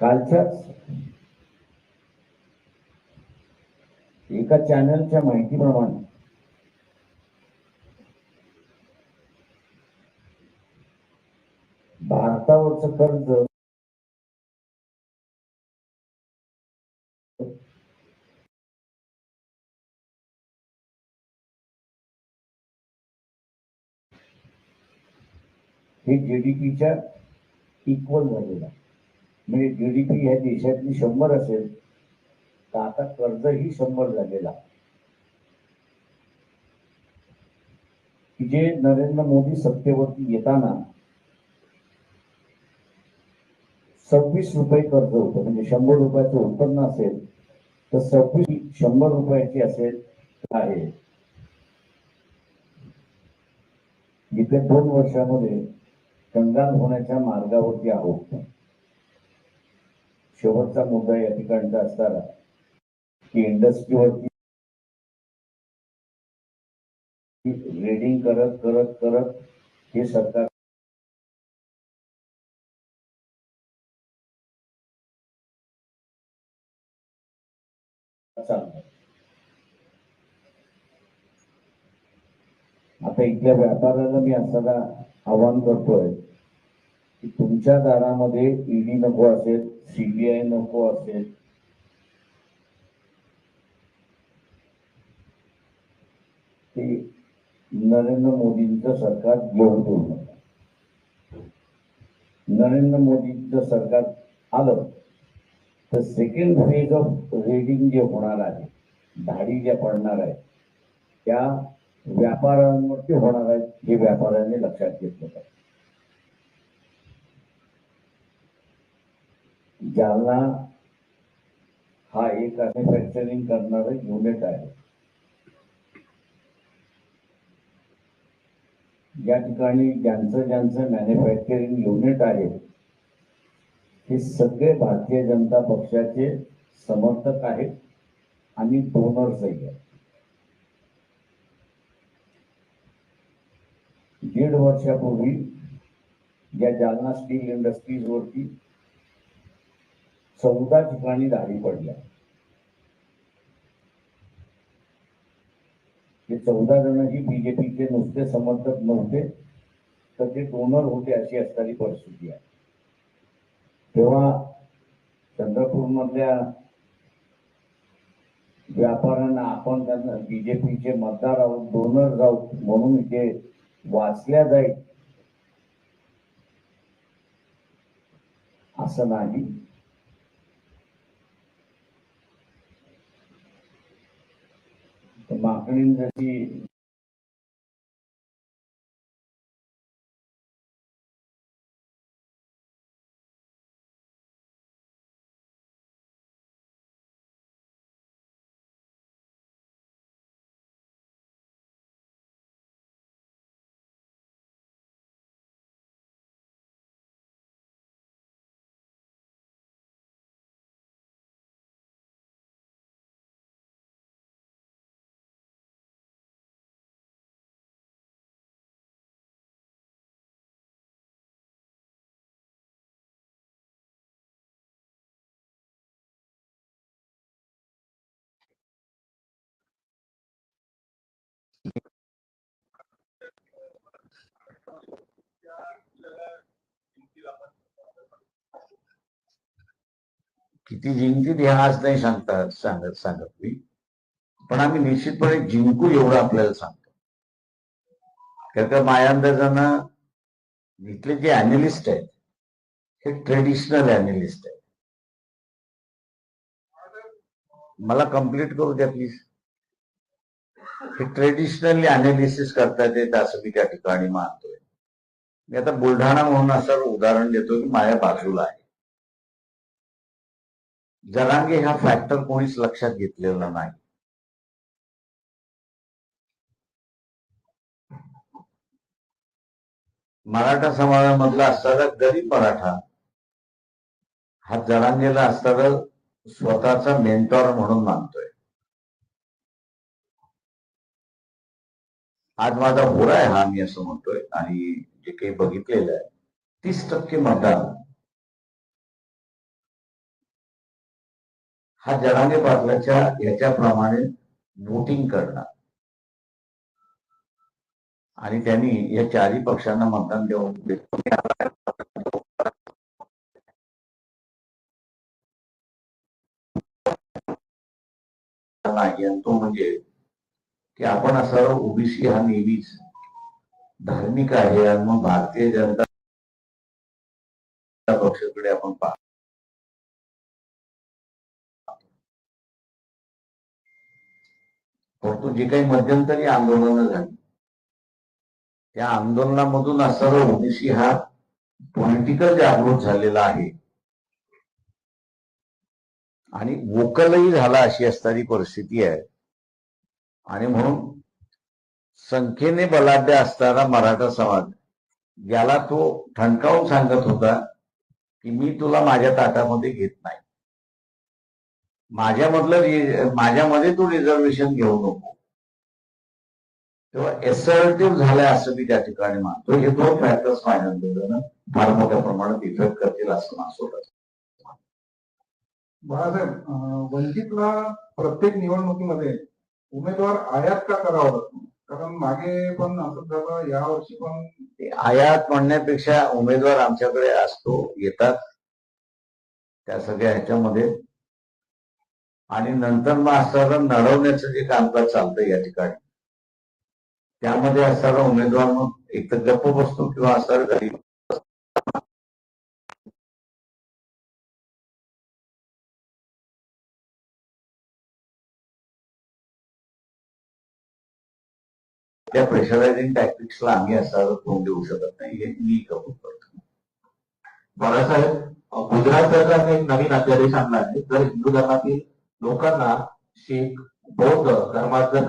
कालच्याच एका चॅनलच्या माहितीप्रमाणे भारतावरचं कर्ज हे जीडीपीच्या इक्वल झालेलं आहे. म्हणजे जीडीपी ह्या देशातली शंभर असेल तर आता कर्जही शंभर झालेला. जे नरेंद्र मोदी सत्तेवरती येताना सव्वीस रुपये कर्ज होतं म्हणजे शंभर रुपयाचं उत्पन्न असेल तर सव्वीस शंभर रुपयाची असेल आहे. गेल्या दोन वर्षामध्ये कंगाल होण्याच्या मार्गावरती आहोत. शेवटचा मुद्दा या ठिकाणचा असताना की इंडस्ट्रीवरती रेडिंग करत करत करत हे सरकार आता इथल्या व्यापाऱ्याला मी असताना आवाहन करतोय की तुमच्या दारामध्ये ईडी नको असेल सीबीआय नको असेल. ते नरेंद्र मोदींचं सरकार घेऊन देऊ नका. नरेंद्र मोदींचं सरकार आलं तर सेकंड फेज ऑफ रेडिंग जे होणार आहे धाडी ज्या पडणार आहे त्या व्यापाऱ्यांवरती होणार आहेत हे व्यापाऱ्यांनी लक्षात घेतलं पाहिजे. जालना हा एक मॅन्युफॅक्चरिंग करणारं युनिट आहे. या ठिकाणी ज्यांचं ज्यांचं मॅन्युफॅक्चरिंग युनिट आहे हे सगळे भारतीय जनता पक्षाचे समर्थक आहेत आणि डोनर्सही आहेत. दीड वर्षापूर्वी या जालना स्टील इंडस्ट्रीज वरती चौदा ठिकाणी दाढी पडल्या. हे चौदा जण ही बीजेपीचे नुसते समर्थक नव्हते तर ते डोनर होते अशी असणारी परिस्थिती आहे. तेव्हा चंद्रपूर मधल्या व्यापाऱ्यांना आपण त्यांना बीजेपीचे मतदार आहोत डोनर जाऊ म्हणून इथे वाचल्या जाईल. असं नाही. मागणी किती जिंकतील हे आज नाही सांगता सांगत सांगत मी. पण आम्ही निश्चितपणे जिंकू एवढं आपल्याला सांगतो. कारण का माझ्या अंदाजानं इथले जे अॅनालिस्ट आहेत हे ट्रेडिशनल अॅनालिस्ट आहेत. मला कंप्लीट करू द्या प्लीज हे ट्रेडिशनली अनालिसिस करता येत असं मी त्या ठिकाणी मानतोय. मी आता बुलढाणा म्हणून असं उदाहरण देतो की माझ्या बाजूला आहे. जरांगे हा फॅक्टर कोणीच लक्षात घेतलेला नाही. मराठा समाजामधला असताना गरीब मराठा हा जरांगेला असताना स्वतःचा मेंटॉर म्हणून मानतोय. आज माझा होरा आहे हा मी असं म्हणतोय आणि जे काही बघितलेलं आहे तीस टक्के मतदान हा जनाने पाटलाच्या याच्याप्रमाणे वोटिंग करणार. आणि त्यांनी या चारही पक्षांना मतदान देऊन नाही आणि तो म्हणजे की आपण असं ओबीसी हा नेहमीच धार्मिक आहे आणि मग भारतीय जनता पक्षाकडे आपण पाहतो परंतु जे काही मध्यंतरी आंदोलनं झाली त्या आंदोलनामधून असा ओबीसी हा पॉलिटिकल जागृत झालेला आहे. आणि वोकलही झाला अशी असणारी परिस्थिती आहे. आणि म्हणून संख्येने बलाढ्य असणारा मराठा समाज याला तो ठणकावून सांगत होता की मी तुला माझ्या ताटामध्ये घेत नाही. माझ्यामधलं माझ्यामध्ये तू रिझर्वेशन घेऊ नको. तेव्हा एसर्टिव्ह झालाय असं मी त्या ठिकाणी मानतो. हे दोन फॅक्टर्स फायनल फार मोठ्या प्रमाणात इफेक्ट करतील असं माझं वाटतं. बाळासाहेब वंचितला प्रत्येक निवडणुकीमध्ये उमेदवार आयात का करावा लागतो? कारण मागे पण असं झालं यावर्षी पण आयात म्हणण्यापेक्षा उमेदवार आमच्याकडे असतो येतात. त्या सगळ्या ह्याच्यामध्ये. आणि नंतर मग असणारं नडवण्याचं जे कामकाज चालतं या ठिकाणी. त्यामध्ये असणारा उमेदवार मग एक तर गप्प बसतो किंवा असणार घरी त्या प्रेशरायझिंग टॅक्टिक्सला आम्ही असा तोंड देऊ शकत नाही हे मी कबूल करतो. बाळासाहेब गुजरात सरकारने एक नवीन अध्यादेश आणला आहे. जर हिंदू धर्मातील लोकांना शीख बौद्ध धर्मात जर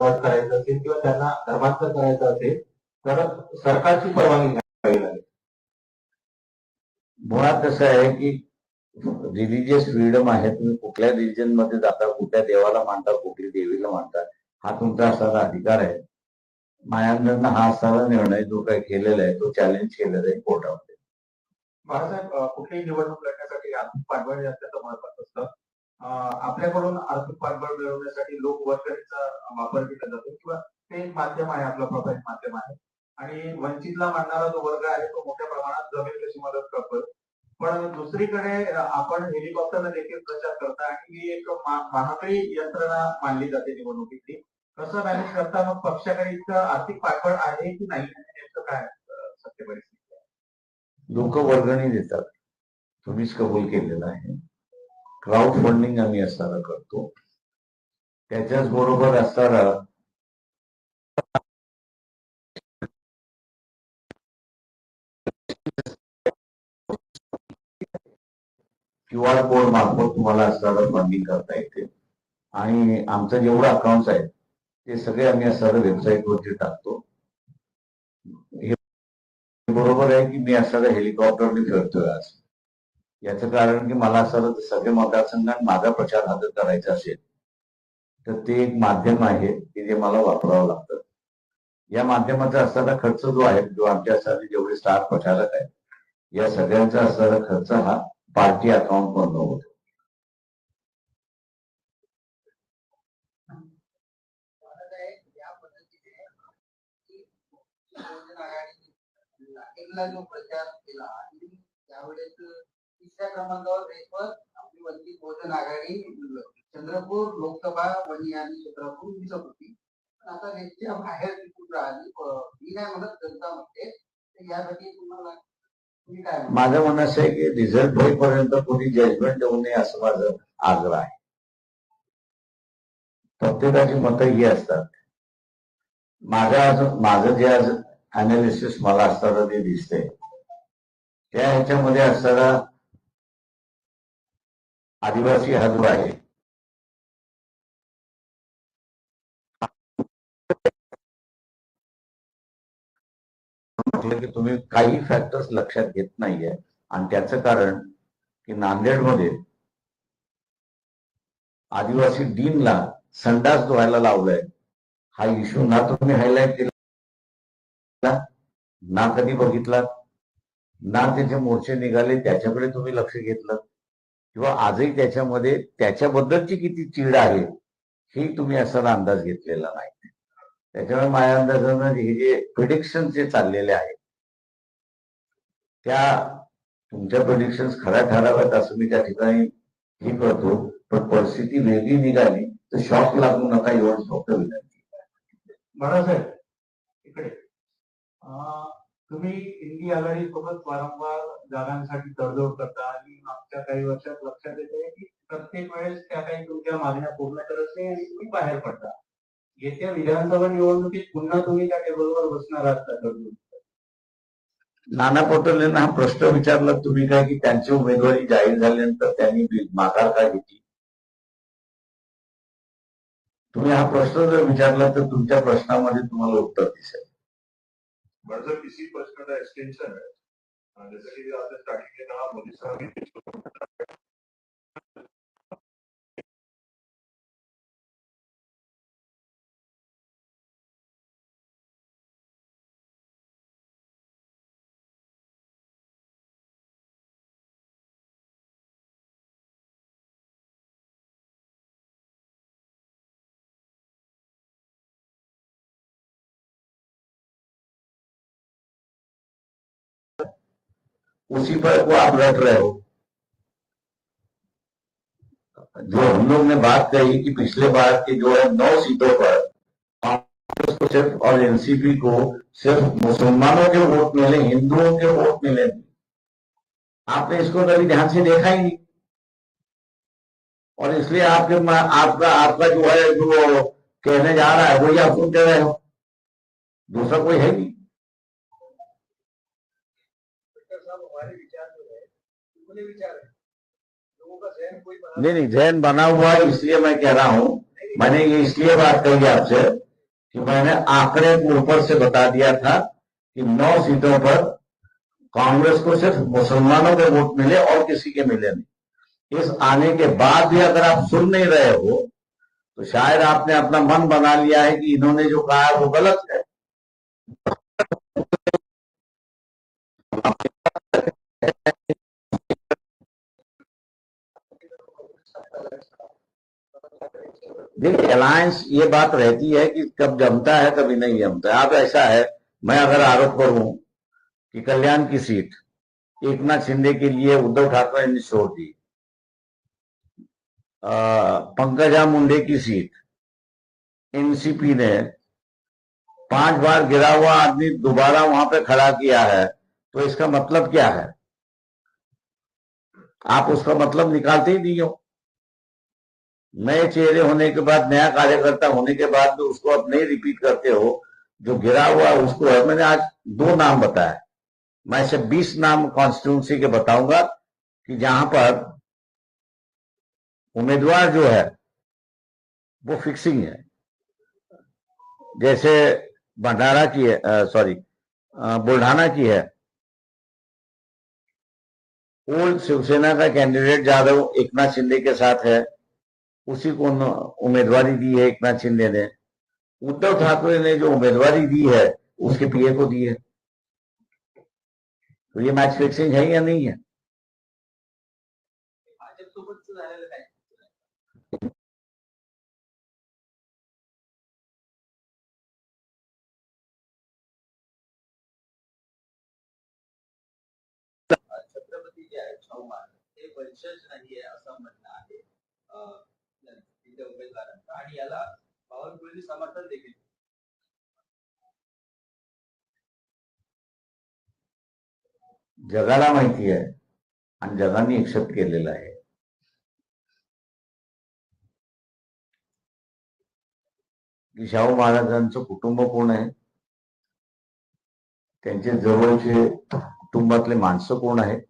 करायचं असेल किंवा त्यांना धर्मांतर करायचं असेल तर सरकारची परवानगी घ्यावी लागेल. मुळात कसं आहे की रिलिजियस फ्रीडम आहे. तुम्ही कुठल्या रिलिजनमध्ये जाता कुठल्या देवाला मानता कुठल्या देवीला मानता हा तुमचा असणारा अधिकार आहे. मायांना हा असणारा निर्णय जो काही केलेला आहे तो चॅलेंज केलेला आहे कोर्टामध्ये. बाळासाहेब कुठलीही निवडणूक लढण्यासाठी आर्थिक पाठबळ हे अत्यंत महत्वाचं असतं. आपल्याकडून आर्थिक पाठबळ मिळवण्यासाठी लोक लोकवर्गणीचा वापर केला जातो किंवा ते एक माध्यम आहे आपलं प्रभावी माध्यम आहे. आणि वंचितला मानणारा जो वर्ग आहे तो मोठ्या प्रमाणात जमेल तशी मदत करतोय. पण दुसरीकडे आपण हेलिकॉप्टरला देखील प्रचार करता आणि ही एक महागडी यंत्रणा मानली जाते निवडणुकीतली. कसं मॅनेज करता? मग पक्षाकडे इतकं आर्थिक पाठबळ आहे की नाही? नेमकं काय सत्य परिस्थिती लोक वर्गणी देतात. तुम्हीच कबूल केलेलं आहे. क्राऊड फंडिंग आम्ही असणारा करतो. त्याच्याच बरोबर असणारा क्यू आर कोड मार्फत तुम्हाला असणारं फंडिंग करता येते. आणि आमचं जेवढं अकाउंट्स आहेत ते सगळे आम्ही असणारं वेबसाईटवरती टाकतो. हे बरोबर आहे की मी असा हेलिकॉप्टरने फिरतोय आज. याचं कारण की मला असं सगळे मतदारसंघात माझा प्रचार हा करायचा असेल तर ते एक माध्यम आहे की जे मला वापरावं लागतं. या माध्यमाचा असणारा खर्च जो आहे जो आमच्या असणारे जेवढे स्टार प्रचारक आहेत या सगळ्यांचा असणारा खर्च हा पार्टी अकाउंट मधून होतो या पद्धतीने की बहुजन आघाडीने नाशिकला जो प्रचार केला आणि त्यावेळेस तिसऱ्या क्रमांकावर रेसवर आपली वंचित बहुजन आघाडी चंद्रपूर लोकसभा वणी आणि चंद्रपूर दिसत होती पण आता रेसच्या बाहेर टिकून राहिली मी नाही म्हणत जनता म्हणते तर यासाठी तुम्हाला तुम्ही काय म्हणता? माझं म्हणणं असं आहे की रिझल्ट होईपर्यंत कोणी जजमेंट देऊ नये असं माझं आग्रह आहे प्रत्येकाची मतं ही असतात माझं आज माझं जे आज अनालिसिस मला असताना ते दिसते. त्या ह्याच्यामध्ये असताना आदिवासी हा जो आहे. म्हटलं की तुम्ही काही फॅक्टर्स लक्षात घेत नाहीये. आणि त्याचं कारण की नांदेडमध्ये आदिवासी डीनला संडास धुवायला लावलाय. हा इश्यू ना तुम्ही हायलाईट केला ना कधी बघितलात ना त्याचे मोर्चे निघाले त्याच्याकडे तुम्ही लक्ष घेतलं? किंवा आजही त्याच्यामध्ये त्याच्याबद्दलची किती चीड आहे हे तुम्ही असा अंदाज घेतलेला नाही. त्याच्यामुळे माझ्या अंदाजानं हे जे प्रिडिक्शन जे चाललेले आहेत त्या तुमच्या प्रिडिक्शन खऱ्या ठराव्यात असं मी त्या ठिकाणी हे करतो. पण परिस्थिती वेगळी निघाली तर शॉक लागू नका एवढं फक्त विनंती बाळासाहेब इकडे. तुम्ही इंडी आघाडी सोबत वारंवार जागांसाठी तडजोड करता आणि मागच्या काही वर्षात लक्षात येते की प्रत्येक वेळेस त्या काही तुमच्या मागण्या पूर्ण करत नाही आणि तुम्ही बाहेर पडता. येत्या विधानसभा निवडणुकीत पुन्हा तुम्ही त्या टेबलवर बसणार आहात का तडजोड? नाना पटोलेंना हा प्रश्न विचारला तुम्ही काय की त्यांची उमेदवारी जाहीर झाल्यानंतर त्यांनी माघार का घेतली? तुम्ही हा प्रश्न जर विचारला तर तुमच्या प्रश्नामध्ये तुम्हाला उत्तर दिसेल. माझं इसी प्रश्न का एक्सटेंशन है अं, जैसे कि आपने स्टार्टिंग में कहा मोदी साहब उसी पर को आप रट रहे हो। जो हम लोग ने बात कही कि पिछले बार के जो है नौ सीटों पर कांग्रेस को सिर्फ़ और एनसीपी को सिर्फ़ मुसलमानों के वोट मिले, हिंदुओं के वोट मिले आपने इसको कभी ध्यान से देखा ही नहीं। और इसलिए आपके आपका आपका जो है जो कहने जा रहा है वही आप सुनते रहे हो। दूसरा कोई है नहीं साहब हमारे विचार जो है नहीं नहीं, जहन बना हुआ है, इसलिए मैं कह रहा हूँ। मैंने ये इसलिए बात कही आपसे कि मैंने आंकड़े को ऊपर से बता दिया था कि नौ सीटों पर कांग्रेस को सिर्फ़ मुसलमानों के वोट मिले और किसी के मिले नहीं। इस आने के बाद भी अगर आप सुन नहीं रहे हो तो शायद आपने अपना मन बना लिया है कि इन्होंने जो कहा है वो गलत है। देखिए अलायंस ये बात रहती है कि कब जमता है, कभी नहीं जमता है। ऐसा है, मैं अगर आरोप करूँ कि कल्याण की सीट एक नाथ शिंदे के लिए उद्धव ठाकरे ने छोड़ दी पंकजा मुंडे की सीट एनसीपी ने पाँच बार गिरा हुआ आदमी दोबारा वहाँ पे खड़ा किया है तो इसका मतलब क्या है? आप उसका मतलब निकालते ही नहीं हो। नए चेहरे होने के बाद, नया कार्यकर्ता होने के बाद भी उसको आप नहीं रिपीट करते हो। जो गिरा हुआ उसको है। मैंने आज दो नाम बताया मैं से बीस नाम कॉन्स्टिट्यूंसी के बताऊँगा कि जहाँ पर उम्मीदवार जो है, वो फिक्सिंग है। जैसे भंडारा की है सॉरी बुल्ढाना की है। ओल्ड शिवसेना का कैंडिडेट जाधव एकनाथ शिंदे के साथ है। उसी को उम्मीदवारी दी है, एक नाथ शिंदे ने। उद्धव ठाकरे ने जो उम्मीदवारी दी है, उसके पीए को दी है। तो ये मैच फिक्सिंग है या नहीं है? छत्रपती जे आहेत शाहू महाराज हे वंशज नाहीये असं म्हणणं आहे. अं, उमेदवारांना आणि याला बावनकुळेंनी समर्थन देखील. जगाला माहिती आहे. आणि जगाने एक्सेप्ट केलेलं आहे. की शाहू महाराजांचं कुटुंब कोण आहे? त्यांचे जवळचे कुटुंबातले माणसं कोण आहेत?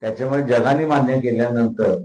त्याच्यामुळे जगाने मान्य केल्यानंतर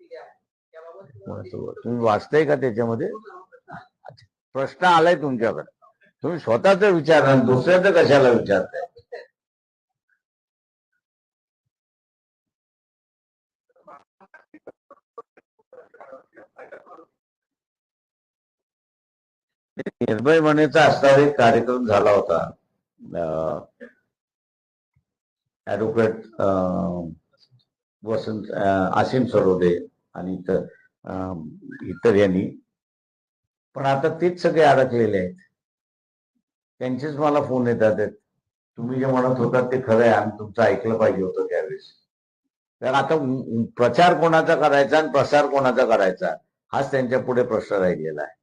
तुम्ही वाचताय का त्याच्यामध्ये? प्रश्न आलाय तुमच्याकडे. तुम्ही स्वतःच विचार दुसऱ्याच कशाला विचारताय? निर्भय म्हणेचा असणारा एक कार्यक्रम झाला होता. ऍडव्होकेट वसंत आसिम सरोदे आणि इतर अं, इतर यांनी. पण आता तेच सगळे अडकलेले आहेत. त्यांचेच मला फोन येतात आहेत. तुम्ही जे म्हणत होता ते खरं आहे. आम्ही तुमचं ऐकलं पाहिजे होतं त्यावेळेस. तर आता प्रचार कोणाचा करायचा आणि प्रसार कोणाचा करायचा हाच त्यांच्या पुढे प्रश्न राहिलेला आहे.